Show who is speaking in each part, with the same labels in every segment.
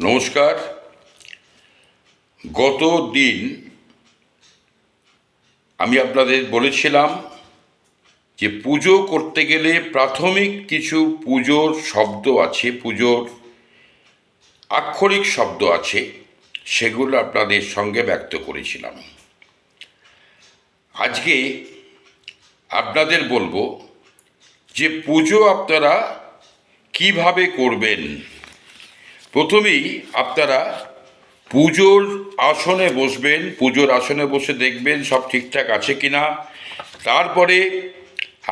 Speaker 1: নমস্কার। গত দিন আমি আপনাদের বলেছিলাম যে পুজো করতে গেলে প্রাথমিক কিছু পুজোর শব্দ আছে, পুজোর আক্ষরিক শব্দ আছে, সেগুলো আপনাদের সঙ্গে ব্যক্ত করেছিলাম। আজকে আপনাদের বলব যে পুজো আপনারা কীভাবে করবেন? প্রথমেই আপনারা পুজোর আসনে বসবেন, পুজোর আসনে বসে দেখবেন সব ঠিকঠাক আছে কিনা। তারপরে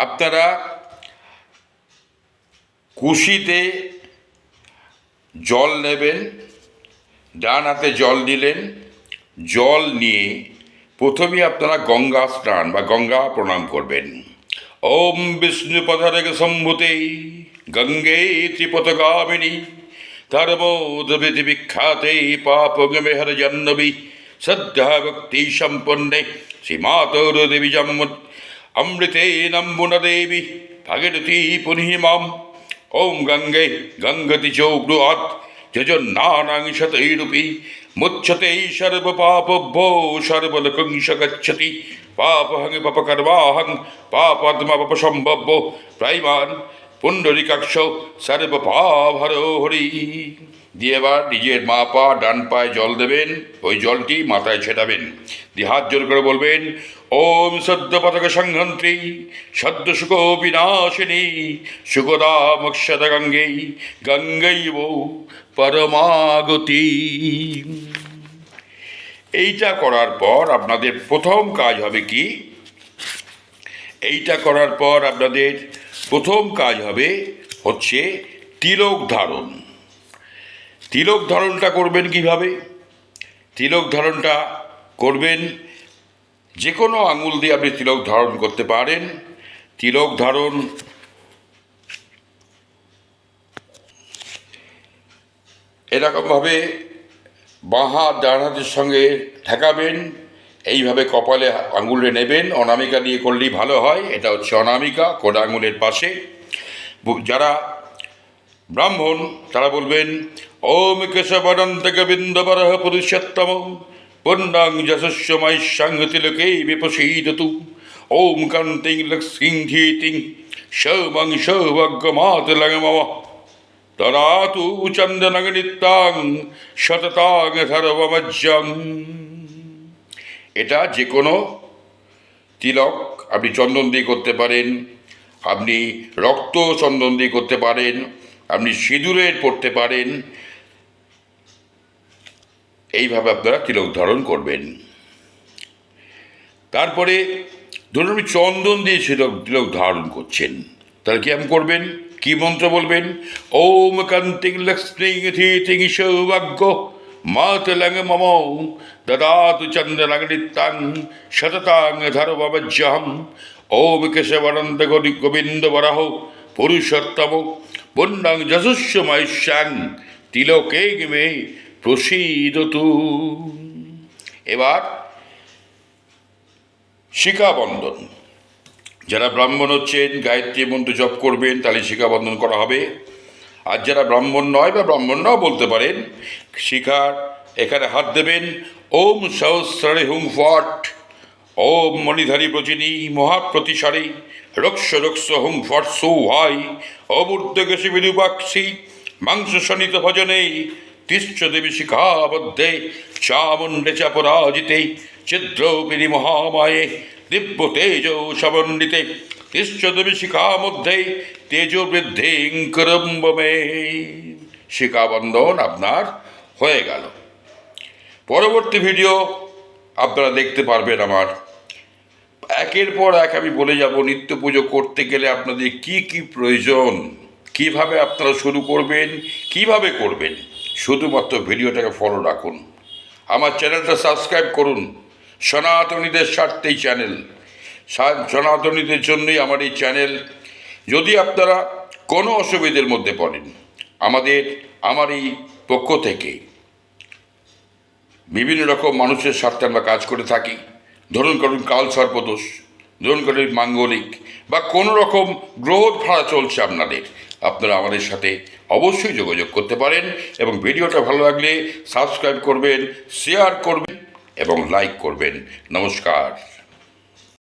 Speaker 1: আপনারা কুশিতে জল নেবেন, ডান হাতে জল নিলেন জল নিয়ে প্রথমেই আপনারা গঙ্গা স্নান বা গঙ্গা প্রণাম করবেন। ওম বিষ্ণু পথরগ সম্ভুতে গঙ্গে ত্রিপথগামিনী ধর্মোদ্ভিতি বিখ্যাতে পাপগমে হর জন্নবি শ্রদ্ধা ভক্তি সম্পন্নে শ্রীমাতর দেবী জন্ম অমৃতে নম্বুন দেবী ভাগীরথী পুনিমাম ওম গঙ্গে গঙ্গতি চৌব্রুয়াত যজন্নানাং মুচ্ছতে সর্বপাপভ্যো সর্বলোকংশ গচ্ছতি পাপহং পাপকর্মাহং পাপাত্মা প্রাইমান পুণ্ডরিকাক্ষ সর্বপাভর হরি। দিয়ে এবার নিজের মা পা ডান পায়ে জল দেবেন, ওই জলটি মাথায় ছেটাবেন। দিয়ে হাত জোর করে বলবেন, ওম সদ্য পতাক সংহন্ত্রী সদ্য সুখ বিনাশিনী সুখদা মক্ষদ গঙ্গে গঙ্গৈব পরমাগতি। এইটা করার পর আপনাদের প্রথম কাজ হবে কি? এইটা করার পর আপনাদের প্রথম কাজ হবে হচ্ছে তিলক ধারণ। তিলক ধারণটা করবেন কীভাবে? তিলক ধারণটা করবেন যে কোনো আঙুল দিয়ে আপনি তিলক ধারণ করতে পারেন। তিলক ধারণ এরকমভাবে বাঁ হাত ডান হাতের সঙ্গে ঠেকাবেন। এইভাবে কপালে আঙুলে নেবেন, অনামিকা দিয়ে করলেই ভালো হয়, এটা হচ্ছে অনামিকা কোন আঙুলের পাশে। যারা ব্রাহ্মণ, তারা বলবেন, ওম কেশবনন্ত গোবিন্দবরহ পুরুষোত্তম পুণ্যাং যশস্যময় সাংহতিলকে বিপসীদতু, ওম কান্তিং লক্ষ্মীং ধীতিং সৌমং সৌভাগ্যমাতলঙ্গমম দদাতু চন্দনগনিত্যাং শততাং ধর্মমজ্জং এটা যে কোনো তিলক, আপনি চন্দন দিয়ে করতে পারেন, আপনি রক্ত চন্দন দিয়ে করতে পারেন, আপনি সিঁদুরের পড়তে পারেন, এইভাবে আপনারা তিলক ধারণ করবেন। তারপরে ধরুন আপনি চন্দন দিয়ে তিলক তিলক ধারণ করছেন, তাহলে কি আপনি করবেন? কি মন্ত্র বলবেন? ওম কান্তিং লক্ষ্মী থিতিং সৌভাগ্য। মাতলং মম দদাতু চন্দ্রনগনিতাং শততাং ধর্মবজ্জহম ওম কেশবনন্দ গোবিন্দ বরাহ পুরুষোত্তম পুণ্যাং যশস্যময়স্যাং তিলকে মে প্রসীদতু এবার শিখাবন্ধন। যারা ব্রাহ্মণ হচ্ছেন, গায়ত্রী মন্ত্র জপ করবেন, তাহলে শিখাবন্ধন করা হবে। আর যারা ব্রাহ্মণ নয় বা ব্রাহ্মণ নাও বলতে পারেন, শিখার, এখানে হাত দেবেন, ওম সহস্রে হুং ফট, ওম মণিধারী প্রচিনী, মহাপ্রতিসারে, রক্ষ রক্ষ হুং ফট সৌ হয় অমূর্ধকেশী বিরূপাক্ষী মাংস শনিত ভজনে, তিষ্ঠ দেবী শিখাবদ্ধে, চামুণ্ডে চাপরাজিতে ছিদ্রৌপিনী মহামায়ে দিব্য তেজ সমন্বিতে, তিষ্ঠ দেবী শিখা মধ্যে তেজ বৃদ্ধি করম্বমে। শিখাবন্ধন আপনার হয়ে গেল। পরবর্তী ভিডিও আপনারা দেখতে পারবেন আমার। একের পর এক আমি বলে যাব, নিত্য পুজো করতে গেলে আপনাদের কি কি প্রয়োজন? কীভাবে আপনারা শুরু করবেন? কীভাবে করবেন? শুধুমাত্র ভিডিওটাকে ফলো রাখুন। আমার চ্যানেলটা সাবস্ক্রাইব করুন। সনাতনীদের স্বার্থেই চ্যানেল সনাতনীদের জন্যই আমার এই চ্যানেল যদি আপনারা কোনো অসুবিধের মধ্যে পড়েন, আমাদের আমার এই পক্ষ থেকে বিভিন্ন রকম মানুষের স্বার্থে আমরা কাজ করে থাকি। ধরুন করুন কাল সর্পদোষ, ধরুন করুন মাঙ্গলিক, বা কোনো রকম গ্রহ ভাড়া চলছে আপনাদের। আপনারা আমাদের সাথে অবশ্যই যোগাযোগ করতে পারেন এবং ভিডিওটা ভালো লাগলে সাবস্ক্রাইব করবেন, শেয়ার করবেন এবং লাইক করবেন। নমস্কার।